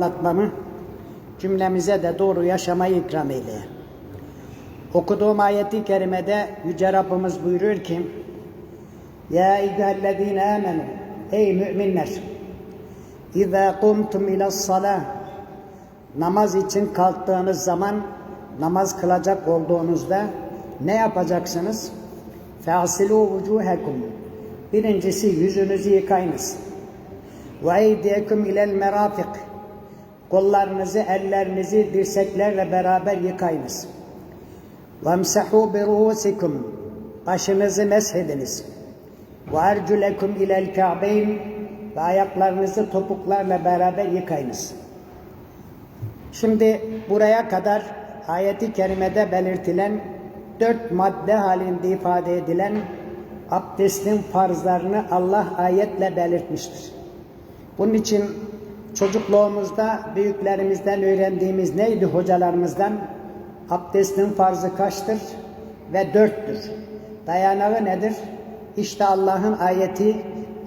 anlatmamı cümlemize de doğru yaşamayı ikram eyle. Okuduğum ayeti kerimede Yüce Rabbimiz buyuruyor ki Ya eyyühellezine amenu Ey müminler İzâ kumtum ilas-salâh Namaz için kalktığınız zaman namaz kılacak olduğunuzda ne yapacaksınız? Fe'asilû vücûhekum Birincisi yüzünüzü yıkayınız. Ve eydiyekum ilel merafik Kollarınızı, ellerinizi dirseklerle beraber yıkayınız. وَامْسَحُوا بِرُؤُسِكُمْ Başınızı meshediniz. وَاَرْجُلَكُمْ اِلَى الْكَعْبَيْنِ Ve ayaklarınızı topuklarla beraber yıkayınız. Şimdi buraya kadar ayeti kerimede belirtilen dört madde halinde ifade edilen abdestin farzlarını Allah ayetle belirtmiştir. Bunun için çocukluğumuzda büyüklerimizden öğrendiğimiz neydi hocalarımızdan? Abdestin farzı kaçtır? Ve dörttür. Dayanağı nedir? İşte Allah'ın ayeti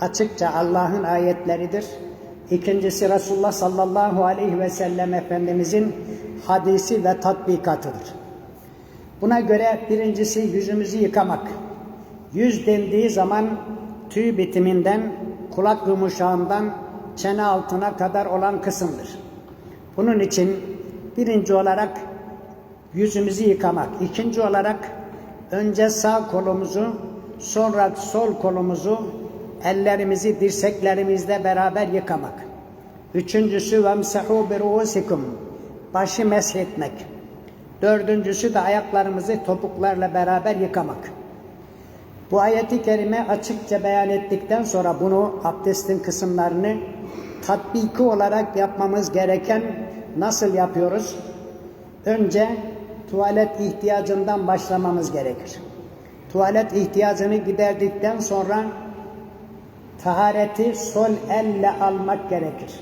açıkça Allah'ın ayetleridir. İkincisi Resulullah sallallahu aleyhi ve sellem Efendimizin hadisi ve tatbikatıdır. Buna göre birincisi yüzümüzü yıkamak. Yüz dendiği zaman tüy bitiminden, kulak yumuşağından çene altına kadar olan kısımdır. Bunun için birinci olarak yüzümüzü yıkamak. İkinci olarak önce sağ kolumuzu, sonra sol kolumuzu, ellerimizi dirseklerimizle beraber yıkamak. Üçüncüsü vemsehu bi ruusikum. Başı meshetmek. Dördüncüsü de ayaklarımızı topuklarla beraber yıkamak. Bu ayeti kerime açıkça beyan ettikten sonra bunu abdestin kısımlarını tatbiki olarak yapmamız gereken nasıl yapıyoruz? Önce tuvalet ihtiyacından başlamamız gerekir. Tuvalet ihtiyacını giderdikten sonra tahareti sol elle almak gerekir.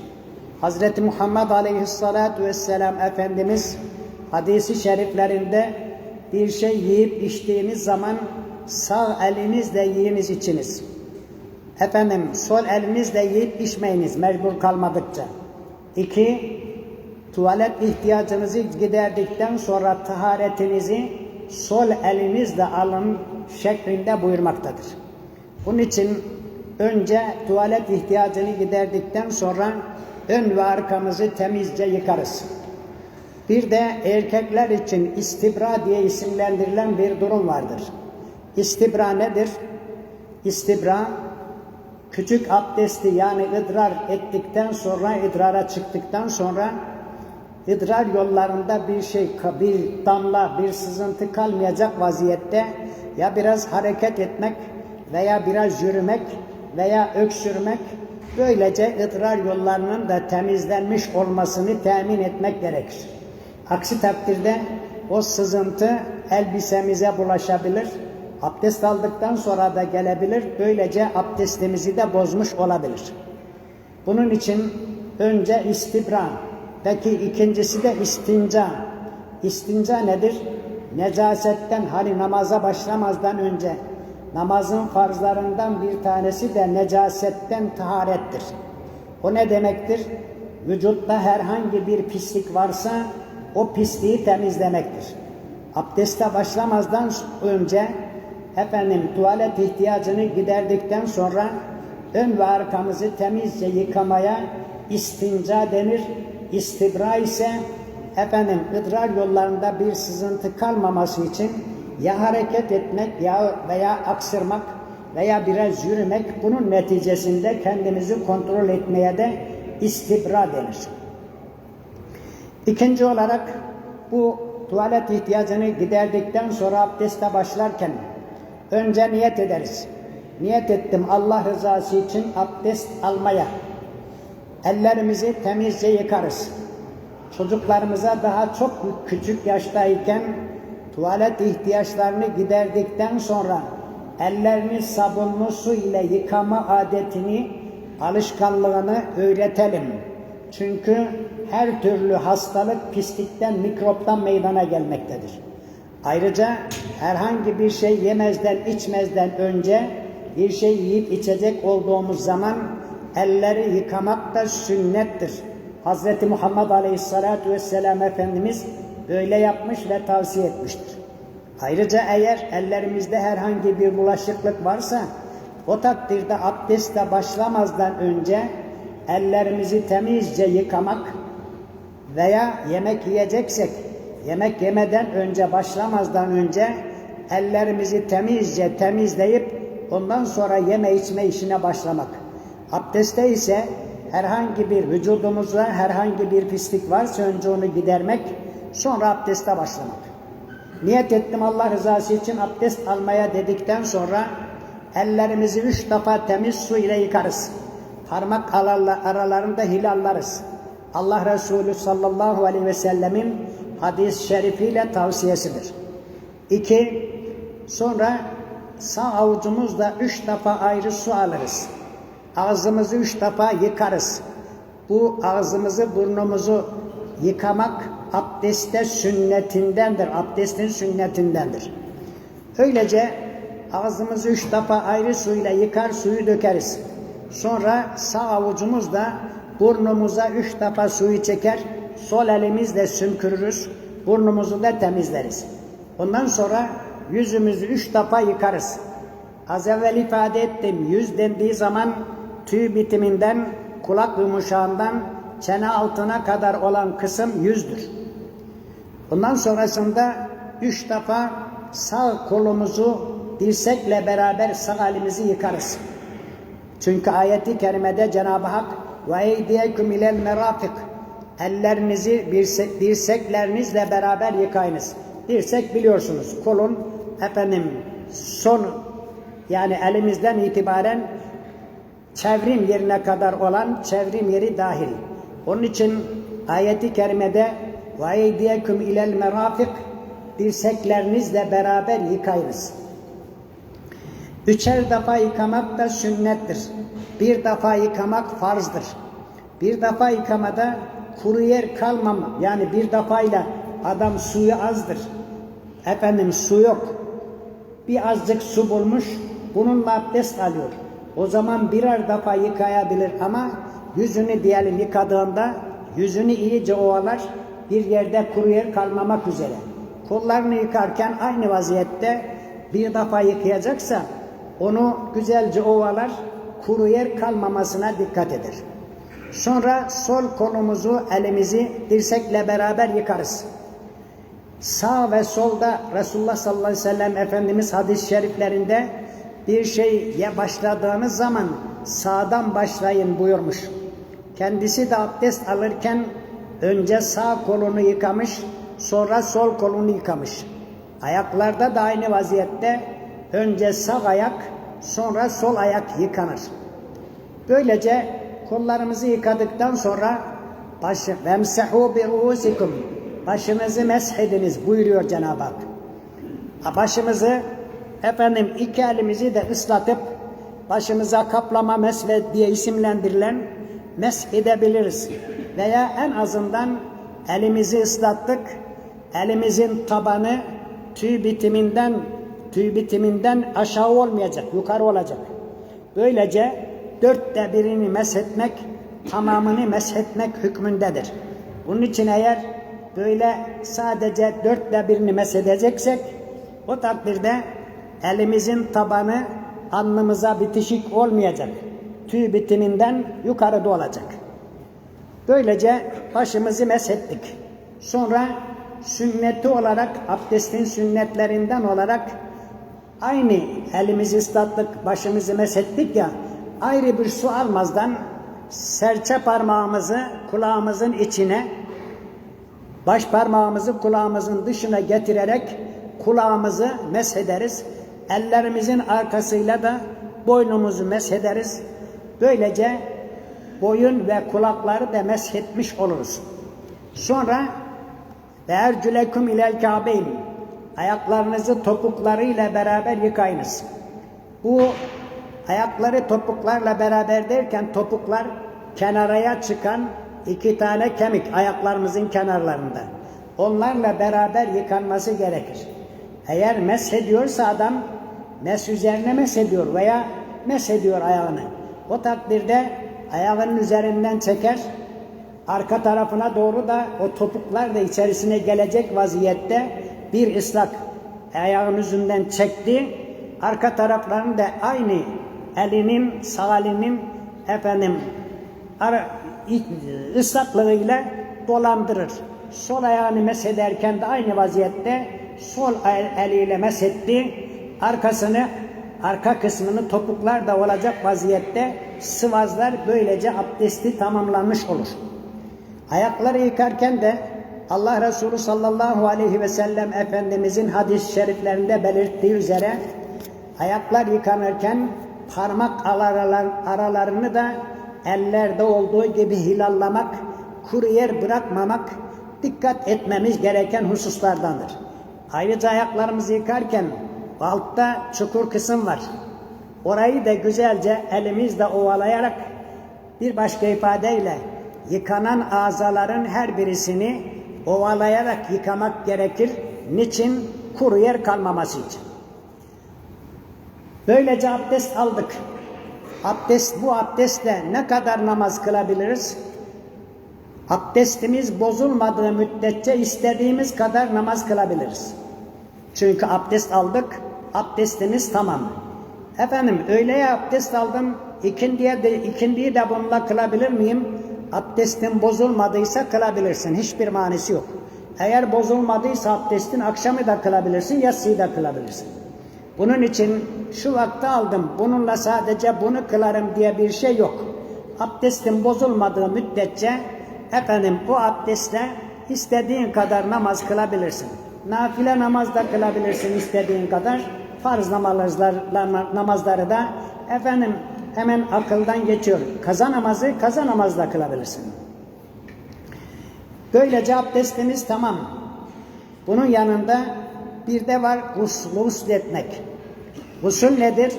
Hazreti Muhammed Aleyhisselatü Vesselam Efendimiz hadisi şeriflerinde bir şey yiyip içtiğiniz zaman sağ elinizle yiyiniz içiniz. Efendim sol elinizle yiyip içmeyiniz mecbur kalmadıkça. İki, tuvalet ihtiyacınızı giderdikten sonra taharetinizi sol elinizle alın şeklinde buyurmaktadır. Bunun için önce tuvalet ihtiyacını giderdikten sonra ön ve arkamızı temizce yıkarız. Bir de erkekler için istibra diye isimlendirilen bir durum vardır. İstibra nedir? İstibra küçük abdesti yani idrar ettikten sonra idrara çıktıktan sonra idrar yollarında bir şey bir damla bir sızıntı kalmayacak vaziyette ya biraz hareket etmek veya biraz yürümek veya öksürmek böylece idrar yollarının da temizlenmiş olmasını temin etmek gerekir. Aksi takdirde o sızıntı elbisemize bulaşabilir. Abdest aldıktan sonra da gelebilir. Böylece abdestimizi de bozmuş olabilir. Bunun için önce istibra. Peki ikincisi de istinca. İstinca nedir? Necasetten hani namaza başlamazdan önce namazın farzlarından bir tanesi de necasetten taharettir. O ne demektir? Vücutta herhangi bir pislik varsa o pisliği temizlemektir. Abdeste başlamazdan önce efendim tuvalet ihtiyacını giderdikten sonra ön ve arkamızı temizce yıkamaya istinca denir. İstibra ise efendim idrar yollarında bir sızıntı kalmaması için ya hareket etmek ya veya aksırmak veya biraz yürümek bunun neticesinde kendimizi kontrol etmeye de istibra denir. İkinci olarak bu tuvalet ihtiyacını giderdikten sonra abdeste başlarken önce niyet ederiz. Niyet ettim Allah rızası için abdest almaya. Ellerimizi temizce yıkarız. Çocuklarımıza daha çok küçük yaştayken tuvalet ihtiyaçlarını giderdikten sonra ellerini sabunlu su ile yıkama adetini, alışkanlığını öğretelim. Çünkü her türlü hastalık pislikten, mikroptan meydana gelmektedir. Ayrıca herhangi bir şey yemezden, içmezden önce bir şey yiyip içecek olduğumuz zaman elleri yıkamak da sünnettir. Hazreti Muhammed Aleyhisselatü Vesselam Efendimiz böyle yapmış ve tavsiye etmiştir. Ayrıca eğer ellerimizde herhangi bir bulaşıklık varsa o takdirde abdeste başlamazdan önce ellerimizi temizce yıkamak veya yemek yiyeceksek yemek yemeden önce başlamazdan önce ellerimizi temizce temizleyip ondan sonra yeme içme işine başlamak. Abdestte ise herhangi bir vücudumuzda herhangi bir pislik varsa önce onu gidermek sonra abdeste başlamak. Niyet ettim Allah rızası için abdest almaya dedikten sonra ellerimizi üç defa temiz su ile yıkarız. Parmak aralarında hilallarız. Allah Resulü sallallahu aleyhi ve sellemin hadis-i şerifiyle tavsiyesidir. İki, sonra sağ avucumuzla üç defa ayrı su alırız. Ağzımızı üç defa yıkarız. Bu ağzımızı, burnumuzu yıkamak abdeste sünnetindendir. Abdestin sünnetindendir. Öylece ağzımızı üç defa ayrı suyla yıkar, suyu dökeriz. Sonra sağ avucumuzla burnumuza üç defa suyu çeker, sol elimizle sümkürürüz, burnumuzu da temizleriz. Ondan sonra yüzümüzü üç defa yıkarız. Az evvel ifade ettim, yüz dendiği zaman tüy bitiminden, kulak yumuşağından, çene altına kadar olan kısım yüzdür. Ondan sonrasında üç defa sağ kolumuzu dirsekle beraber sağ elimizi yıkarız. Çünkü ayeti kerimede Cenab-ı Hak ve eydiyekum ilel merafik ellerinizi dirsek, dirseklerinizle beraber yıkayınız. Dirsek biliyorsunuz kolun efendim son yani elimizden itibaren çevrim yerine kadar olan çevrim yeri dahil. Onun için ayeti kerimede ve eydiyekum ilel merafik dirseklerinizle beraber yıkayınız. Üçer defa yıkamak da sünnettir. Bir defa yıkamak farzdır. Bir defa yıkamada kuru yer kalmam. Yani bir defayla adam suyu azdır. Efendim su yok. Bir azıcık su bulmuş. Bununla abdest alıyor. O zaman birer defa yıkayabilir ama yüzünü diyelim yıkadığında yüzünü iyice ovalar bir yerde kuru yer kalmamak üzere. Kollarını yıkarken aynı vaziyette bir defa yıkayacaksa onu güzelce ovalar, kuru yer kalmamasına dikkat eder. Sonra sol kolumuzu, elimizi dirsekle beraber yıkarız. Sağ ve solda Resulullah sallallahu aleyhi ve sellem Efendimiz hadis-i şeriflerinde bir şeye başladığınız zaman sağdan başlayın buyurmuş. Kendisi de abdest alırken önce sağ kolunu yıkamış, sonra sol kolunu yıkamış. Ayaklarda da aynı vaziyette önce sağ ayak, sonra sol ayak yıkanır. Böylece kollarımızı yıkadıktan sonra başı vemsehu bi ruusikum başınızı meshediniz buyuruyor Cenab-ı Hak. Başımızı efendim iki elimizi de ıslatıp başımıza kaplama mesve diye isimlendirilen mesh edebiliriz. Veya en azından elimizi ıslattık, elimizin tabanı tüy bitiminden tüy bitiminden aşağı olmayacak, yukarı olacak. Böylece dörtte birini meshetmek, tamamını meshetmek hükmündedir. Bunun için eğer böyle sadece dörtte birini meshedeceksek, o takdirde elimizin tabanı alnımıza bitişik olmayacak. Tüy bitiminden yukarıda olacak. Böylece başımızı meshettik. Sonra sünneti olarak, abdestin sünnetlerinden olarak aynı elimizi ıslattık, başımızı meshettik ya, ayrı bir su almazdan serçe parmağımızı kulağımızın içine, baş parmağımızı kulağımızın dışına getirerek kulağımızı meshederiz. Ellerimizin arkasıyla da boynumuzu meshederiz. Böylece boyun ve kulakları da meshetmiş oluruz. Sonra ercülekum ilel kâbeyn ayaklarınızı topuklarıyla beraber yıkayınız. Bu ayakları topuklarla beraber derken topuklar kenaraya çıkan iki tane kemik ayaklarımızın kenarlarında. Onlarla beraber yıkanması gerekir. Eğer meshediyorsa adam mes üzerine meshediyor veya meshediyor ayağını. O takdirde ayağının üzerinden çeker, arka tarafına doğru da o topuklar da içerisine gelecek vaziyette bir ıslak ayağın yüzünden çekti. Arka taraflarını da aynı elinin, sağ elinin efendim ara, ıslaklığıyla dolandırır. Sol ayağını mesederken de aynı vaziyette sol el- eliyle mesetti. Arkasını, arka kısmını topuklar da olacak vaziyette sıvazlar böylece abdesti tamamlanmış olur. Ayakları yıkarken de Allah Resulü sallallahu aleyhi ve sellem Efendimizin hadis-i şeriflerinde belirttiği üzere ayaklar yıkanırken parmak aralar, aralarını da ellerde olduğu gibi hilallamak, kuru yer bırakmamak dikkat etmemiz gereken hususlardandır. Ayrıca ayaklarımızı yıkarken altta çukur kısım var. Orayı da güzelce elimizle ovalayarak bir başka ifadeyle yıkanan azaların her birisini ovalayarak yıkamak gerekir. Niçin? Kuru yer kalmaması için. Böylece abdest aldık. Abdest bu abdestle ne kadar namaz kılabiliriz? Abdestimiz bozulmadığı müddetçe istediğimiz kadar namaz kılabiliriz. Çünkü abdest aldık, abdestimiz tamam. Efendim öğleye abdest aldım, ikindiye de, ikindiyi de bununla kılabilir miyim? Abdestin bozulmadıysa kılabilirsin, hiçbir manisi yok. Eğer bozulmadıysa abdestin akşamı da kılabilirsin, yatsıyı da kılabilirsin. Bunun için şu vakti aldım, bununla sadece bunu kılarım diye bir şey yok. Abdestin bozulmadığı müddetçe efendim o abdestle istediğin kadar namaz kılabilirsin. Nafile namaz da kılabilirsin istediğin kadar. Farz namazlar, namazları da efendim hemen akıldan geçiyor. Kaza namazı kaza namazda kılabilirsin. Böylece abdestimiz tamam. Bunun yanında bir de var gusl, gusletmek. Gusül nedir?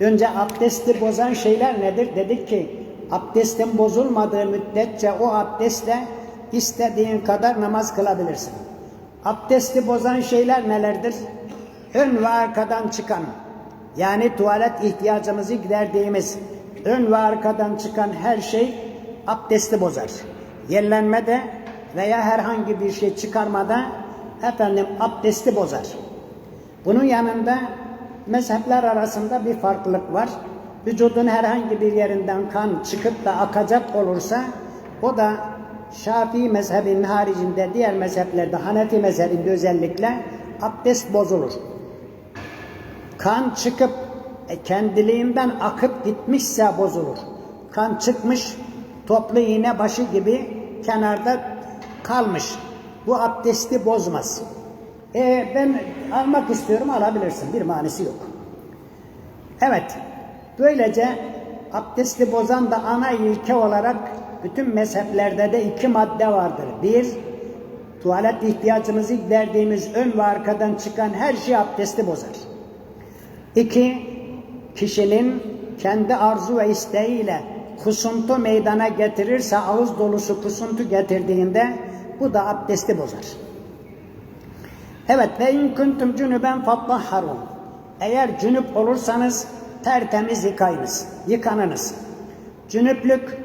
Önce abdesti bozan şeyler nedir? Dedik ki abdestin bozulmadığı müddetçe o abdestle istediğin kadar namaz kılabilirsin. Abdesti bozan şeyler nelerdir? Ön ve arkadan çıkan yani tuvalet ihtiyacımızı giderdiğimiz ön ve arkadan çıkan her şey abdesti bozar. Yerlenmede veya herhangi bir şey çıkarmada efendim abdesti bozar. Bunun yanında mezhepler arasında bir farklılık var. Vücudun herhangi bir yerinden kan çıkıp da akacak olursa o da Şafii mezhebinin haricinde diğer mezheplerde Hanefi mezhebinde özellikle abdest bozulur. Kan çıkıp e, kendiliğinden akıp gitmişse bozulur. Kan çıkmış toplu iğne başı gibi kenarda kalmış. Bu abdesti bozmaz. E, ben almak istiyorum alabilirsin. Bir manisi yok. Evet. Böylece abdesti bozan da ana ilke olarak bütün mezheplerde de iki madde vardır. Bir, tuvalet ihtiyacımızı giderdiğimiz ön ve arkadan çıkan her şey abdesti bozar. İki, kişinin kendi arzu ve isteğiyle kusuntu meydana getirirse ağız dolusu kusuntu getirdiğinde bu da abdesti bozar. Evet ve in kuntum cunuben fattahharun. Eğer cünüp olursanız tertemiz yıkayınız, yıkanınız. Cünüplük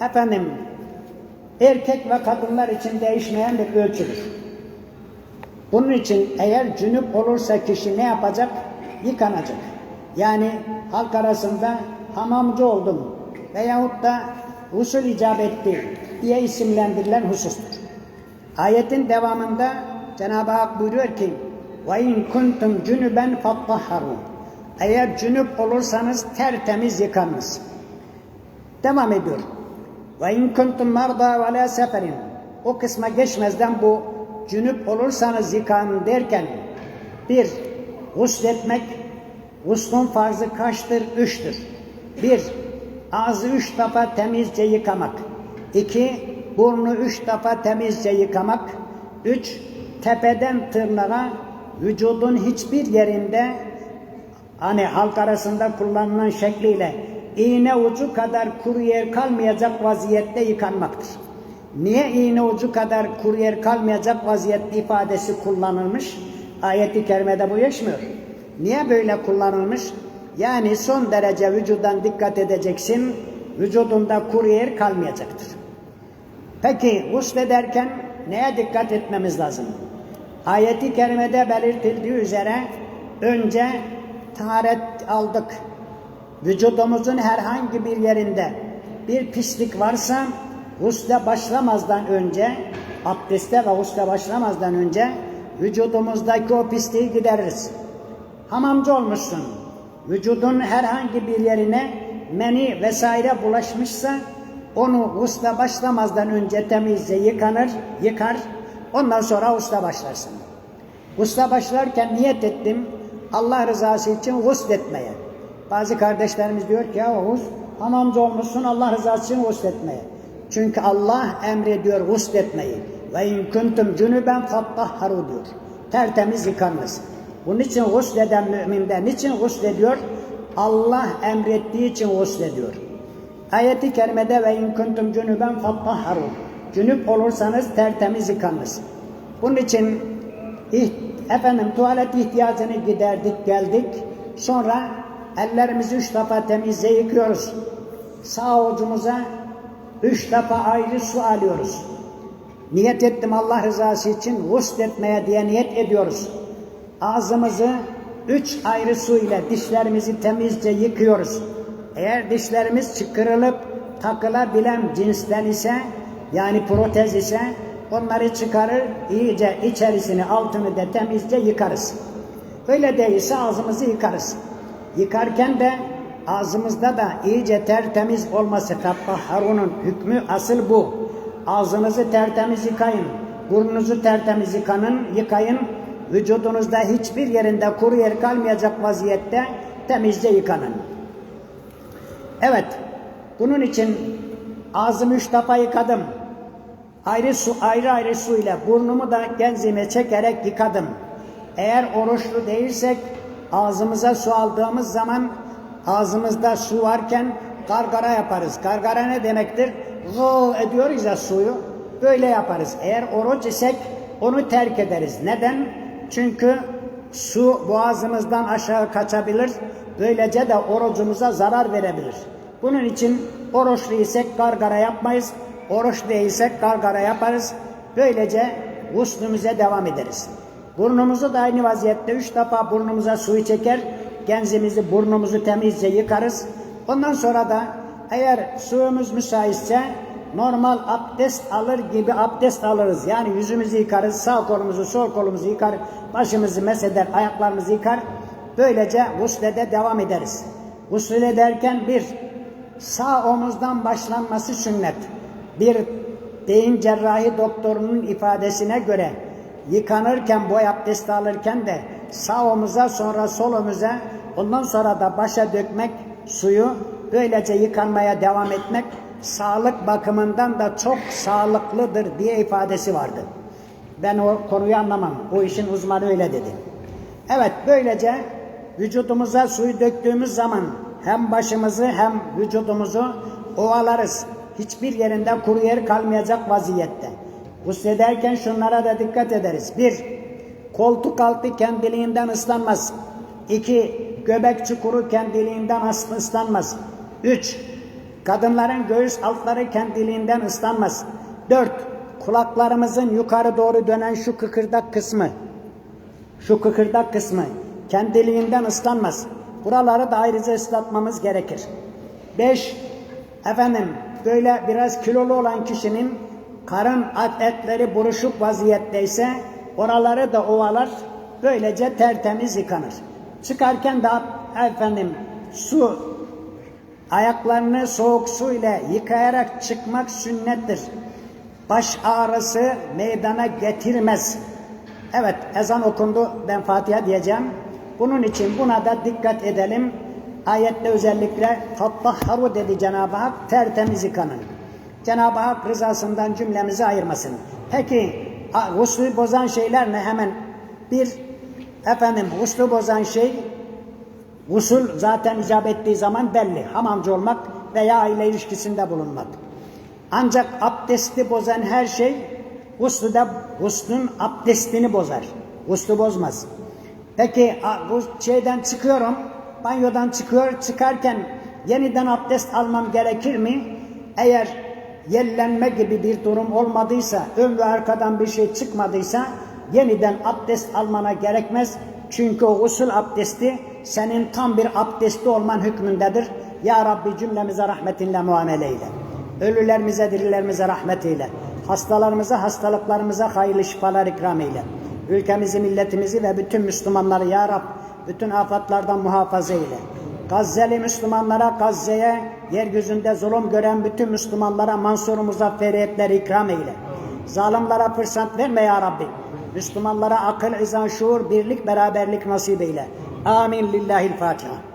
efendim erkek ve kadınlar için değişmeyen bir ölçüdür. Bunun için eğer cünüp olursa kişi ne yapacak? Yıkanacak. Yani halk arasında hamamcı oldum veyahut da usul icap etti diye isimlendirilen husustur. Ayetin devamında Cenab-ı Hak buyuruyor ki وَاِنْ كُنْتُمْ جُنُبًا فَطَّحَّرُوا Eğer cünüp olursanız tertemiz yıkanınız. Devam ediyor. وَاِنْ كُنْتُمْ مَرْضَى وَلَا سَفَرٍ O kısma geçmezden bu cünüp olursanız yıkanın derken bir, gusletmek, guslun farzı kaçtır? Üçtür. Bir, ağzı üç defa temizce yıkamak. İki, burnu üç defa temizce yıkamak. Üç, tepeden tırnağa vücudun hiçbir yerinde hani halk arasında kullanılan şekliyle iğne ucu kadar kuru yer kalmayacak vaziyette yıkanmaktır. Niye iğne ucu kadar kuru yer kalmayacak vaziyette ifadesi kullanılmış? Ayet-i kerimede bu geçmiyor. Niye böyle kullanılmış? Yani son derece vücudan dikkat edeceksin, vücudunda kuru yer kalmayacaktır. Peki guslederken neye dikkat etmemiz lazım? Ayeti kerimede belirtildiği üzere önce taharet aldık. Vücudumuzun herhangi bir yerinde bir pislik varsa gusle başlamazdan önce, abdeste ve gusle başlamazdan önce vücudumuzdaki o pisliği gideririz. Hamamcı olmuşsun. Vücudun herhangi bir yerine meni vesaire bulaşmışsa onu gusle başlamazdan önce temizle yıkanır, yıkar. Ondan sonra gusle başlarsın. Gusle başlarken niyet ettim Allah rızası için gusletmeye. Bazı kardeşlerimiz diyor ki ya Oğuz hamamcı olmuşsun Allah rızası için gusletmeye. Çünkü Allah emrediyor gusletmeyi. Ve in kuntum cunuben fattahharu diyor. Tertemiz yıkanınız. Bunun için gusleden müminde niçin guslediyor? Allah emrettiği için guslediyor. Ayeti kerimede ve in kuntum cunuben fattahharu. Cünüp olursanız tertemiz yıkanınız. Bunun için efendim tuvalet ihtiyacını giderdik geldik. Sonra ellerimizi üç defa temizle yıkıyoruz. Sağ avucumuza üç defa ayrı su alıyoruz. Niyet ettim Allah rızası için gusletmeye diye niyet ediyoruz. Ağzımızı üç ayrı su ile dişlerimizi temizce yıkıyoruz. Eğer dişlerimiz çıkarılıp takılabilen cinsten ise yani protez ise onları çıkarır iyice içerisini altını da temizce yıkarız. Öyle değilse ağzımızı yıkarız. Yıkarken de ağzımızda da iyice tertemiz olması Harun'un hükmü asıl bu. Ağzınızı tertemiz yıkayın. Burnunuzu tertemiz yıkanın, yıkayın. Vücudunuzda hiçbir yerinde kuru yer kalmayacak vaziyette temizce yıkanın. Evet, bunun için ağzımı üç defa yıkadım. Ayrı su, ayrı ayrı su ile burnumu da genzime çekerek yıkadım. Eğer oruçlu değilsek ağzımıza su aldığımız zaman ağzımızda su varken gargara yaparız. Gargara ne demektir? Gıl ediyoruz ya suyu. Böyle yaparız. Eğer oruç isek onu terk ederiz. Neden? Çünkü su boğazımızdan aşağı kaçabilir. Böylece de orucumuza zarar verebilir. Bunun için oruçlu isek gargara yapmayız. Oruç değilsek gargara yaparız. Böylece guslümüze devam ederiz. Burnumuzu da aynı vaziyette üç defa burnumuza suyu çeker. Genzimizi burnumuzu temizce yıkarız. Ondan sonra da eğer suyumuz müsaitse normal abdest alır gibi abdest alırız. Yani yüzümüzü yıkarız, sağ kolumuzu, sol kolumuzu yıkar, başımızı meseder, ayaklarımızı yıkar. Böylece guslede devam ederiz. Gusül ederken bir, sağ omuzdan başlanması sünnet. Bir beyin cerrahi doktorunun ifadesine göre yıkanırken, boy abdesti alırken de sağ omuza sonra sol omuza ondan sonra da başa dökmek suyu böylece yıkanmaya devam etmek sağlık bakımından da çok sağlıklıdır diye ifadesi vardı. Ben o konuyu anlamam. O işin uzmanı öyle dedi. Evet böylece vücudumuza suyu döktüğümüz zaman hem başımızı hem vücudumuzu ovalarız. Hiçbir yerinde kuru yer kalmayacak vaziyette. Guslederken şunlara da dikkat ederiz. Bir, koltuk altı kendiliğinden ıslanmaz. İki, göbek çukuru kendiliğinden ıslanmaz. Üç, kadınların göğüs altları kendiliğinden ıslanmaz. Dört, kulaklarımızın yukarı doğru dönen şu kıkırdak kısmı, şu kıkırdak kısmı kendiliğinden ıslanmaz. Buraları da ayrıca ıslatmamız gerekir. Beş, efendim böyle biraz kilolu olan kişinin karın etleri buruşuk vaziyetteyse oraları da ovalar böylece tertemiz yıkanır. Çıkarken de efendim su ayaklarını soğuk su ile yıkayarak çıkmak sünnettir. Baş ağrısı meydana getirmez. Evet ezan okundu ben Fatiha diyeceğim. Bunun için buna da dikkat edelim. Ayette özellikle fattahharu dedi Cenab-ı Hak tertemiz yıkanın. Cenab-ı Hak rızasından cümlemizi ayırmasın. Peki guslu bozan şeyler ne? Hemen bir efendim guslu bozan şey Usul zaten icap ettiği zaman belli. Hamamcı olmak veya aile ilişkisinde bulunmak. Ancak abdesti bozan her şey guslu da guslun abdestini bozar. Guslu bozmaz. Peki bu şeyden çıkıyorum, banyodan çıkıyor, çıkarken yeniden abdest almam gerekir mi? Eğer yellenme gibi bir durum olmadıysa, ön ve arkadan bir şey çıkmadıysa yeniden abdest almana gerekmez. Çünkü o usul abdesti senin tam bir abdestli olman hükmündedir. Ya Rabbi cümlemize rahmetinle muamele eyle. Ölülerimize, dirilerimize rahmet eyle. Hastalarımıza, hastalıklarımıza hayırlı şifalar ikram eyle. Ülkemizi, milletimizi ve bütün Müslümanları Ya Rab bütün afatlardan muhafaza eyle. Gazze'li Müslümanlara, Gazze'ye, yeryüzünde zulüm gören bütün Müslümanlara mansur muzafferiyetler ikram eyle. Zalimlere fırsat verme ya Rabbi. Müslümanlara akıl, izan, şuur, birlik, beraberlik nasip eyle. آمين لله الفاتحة.